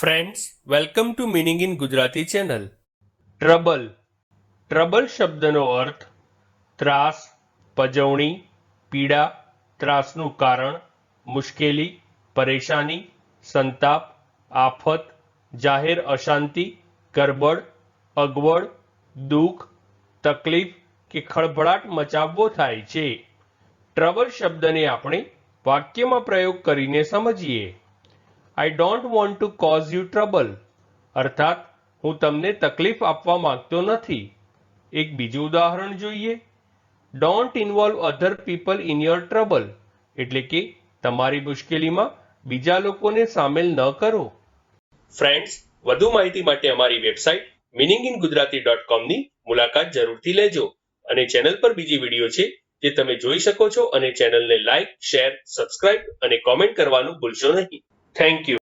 Friends welcome to meaning in Gujarati channel trouble trouble શબ્દનો અર્થ ત્રાસ, પજવણી, પીડા, ત્રાસનું કારણ, મુશ્કેલી, પરેશાની, સંતાપ, આફત, જાહેર અશાંતિ, ગરબડ, અગવડ, દુઃખ, તકલીફ કે ખળભળાટ મચાવવો થાય છે. ટ્રબલ શબ્દને આપણે વાક્યમાં પ્રયોગ કરીને સમજીએ. I don't want to cause you trouble અર્થાત, હું તમને તકલીફ આપવા માંગતો નથી. એક બીજું ઉદાહરણ જોઈએ. Don't involve other people in your trouble એટલે કે, તમારી મુશ્કેલીમાં બીજા લોકોને સામેલ ન કરો. ફ્રેન્ડ્સ વધુ માહિતી માટે અમારી website meaning in Gujarati dot કોમની મુલાકાત જરૂરથી લેજો. અને ચેનલ પર બીજી વીડિયો છે, જે તમે જોઈ શકો છો અને ચેનલને લાઇક શેર સબસ્ક્રાઇબ અને કોમેન્ટ કરવાનું ભૂલશો નહીં. Thank you